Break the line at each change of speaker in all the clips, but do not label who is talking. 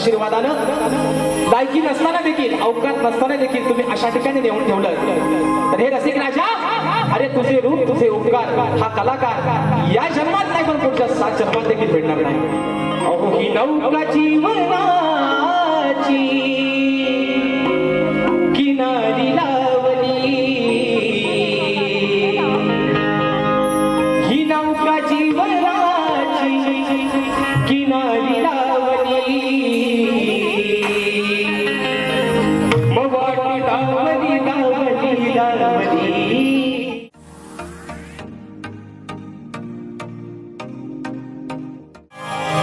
आशीर्वादानं. लायकी नसताना देखील अवकात नसताना देखील तुम्ही अशा ठिकाणी नेऊन ठेवलं. तर हे रसिक राजा अरे तुझे रूप तुझे उपकार हा कलाकार या जन्मात नाही पण पुढच्या सात जन्मात देखील भेटणार नाही. अहो ही नौका जीवनाची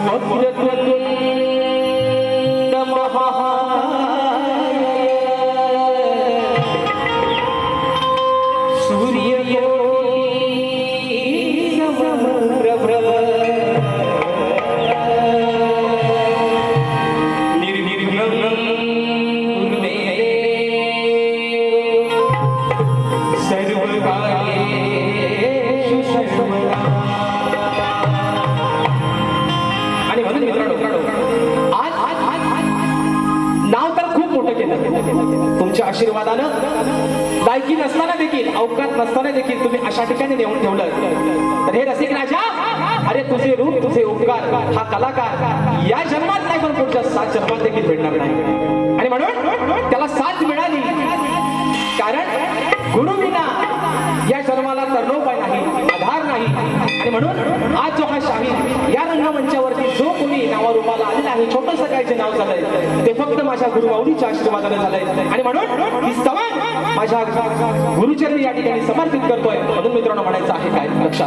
好？一个。अवकात नसताना देखील तुम्ही अशा ठिकाणी नेऊन ठेवलं. तर हे रसिक राजा अरे तुझे रूप तुझे उपकार हा कलाकार या जन्मात नाही पण पुढच्या सात जन्मात देखील भेटणार नाही. आणि म्हणून त्याला साथ मिळाली. कारण गुरु विना या जन्माला तरणोपाय नाही आधार नाही. आणि म्हणून आज जो हा शाही या रंगमंचावरती जो कोणी नावारूपाला आलेला आहे छोटस काय जे नाव झालंय ते फक्त माझ्या गुरुमाऊलीच्या आशीर्वादाने झालंय. आणि म्हणून ही स्तवन माझ्या गुरुचरणी या ठिकाणी समर्पित करतोय. म्हणून मित्रांनो म्हणायचं आहे काय? लक्ष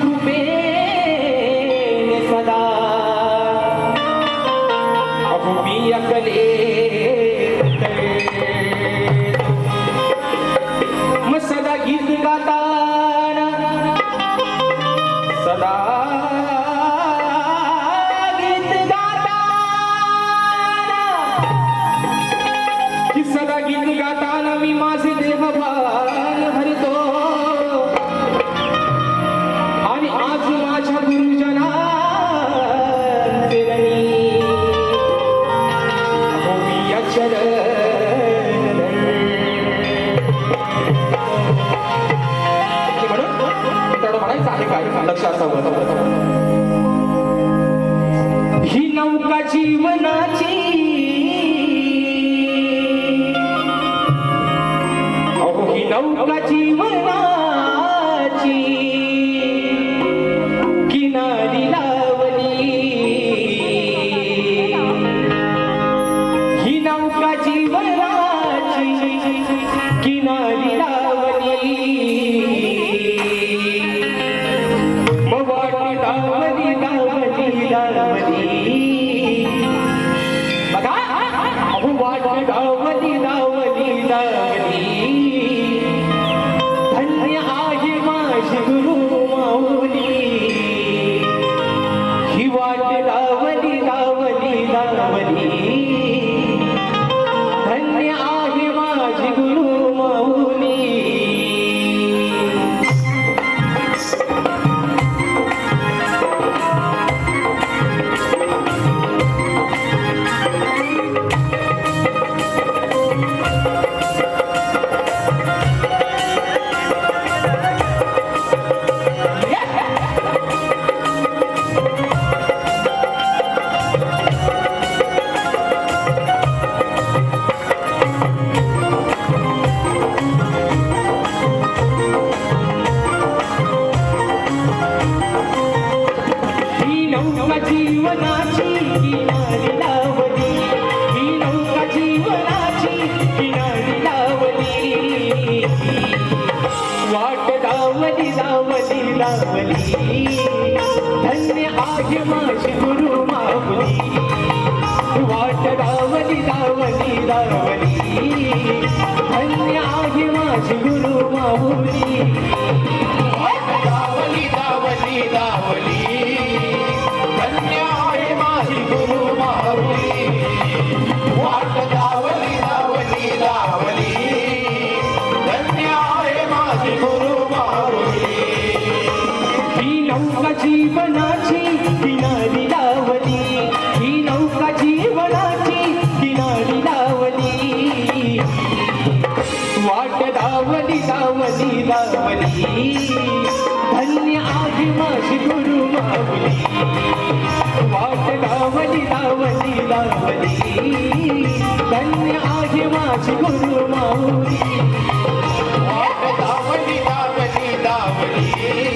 आणि तिच्या लक्षात आहे लक्ष असावं. ही नौका जीवनाची. अहो ही नौका जीवना दावली धन्य आहे माझी गुरु माऊली वाट दावली दावली दावली धन्य आहे माझी गुरु माऊली
दावली दावली दावली धन्य आहे माझी गुरु माऊली. वाट
नौका जीवनाची किनारी लावली. ही नौका जीवनाची किनारी लावली. वाट दावली दावली दावली धन्य आहे माझी गुरु मावली वाट दावली दावली दावली धन्य आहे माझी गुरु मावली
वाट दावली दावली दावली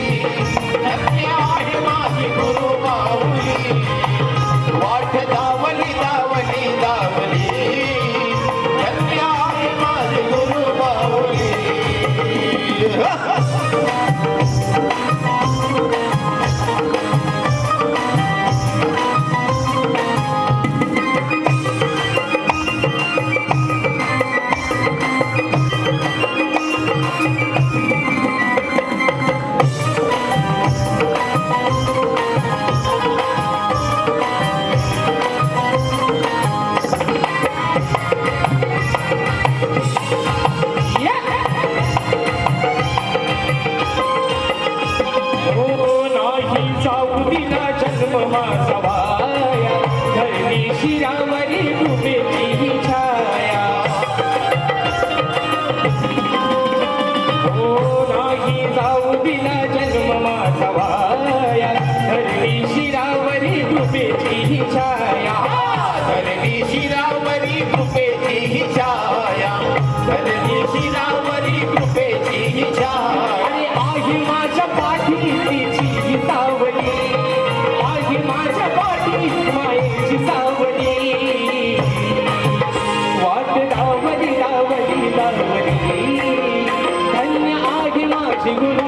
ही छाया. धरणी शिरावरी
कृपेची ही छाया. धरणी शिरावरी कृपेची ही छाया.
आणि माझ्या पाठी तिची सावली. आहे माझ्या पाठी मायेची सावली. वाट धन्य माझी गुरु.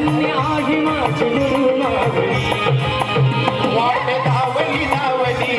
धन्य आहे माझी गुरु माऊली
वाट धावली धावली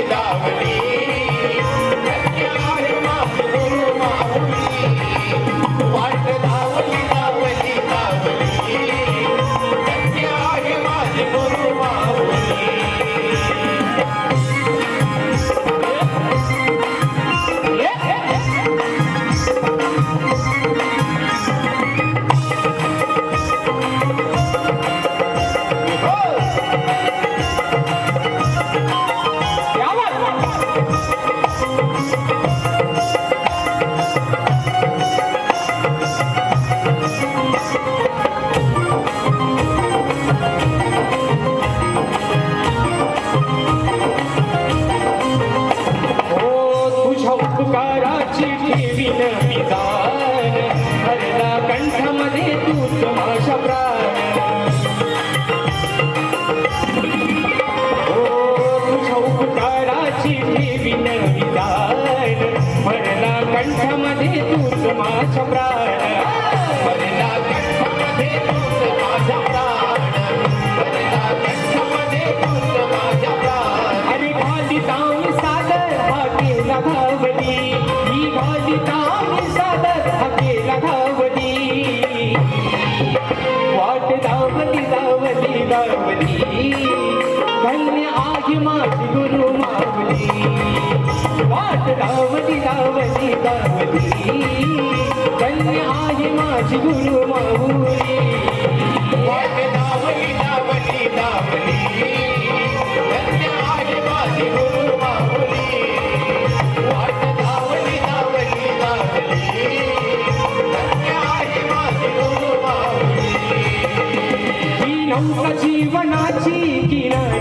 धावली.
ही सादर धावली धावली. धावली धावली धन्य आहे माझी गुरु मावली वाट धावली धावली धावली धन्य आगी माझी गुरु माऊली.
वाट धावली धावली धावली धन्य माझी गुरु माऊली. वाट धावली धावली धावली धन्य माझी गुरु माऊली.
ही नौका जीवनाची किनारी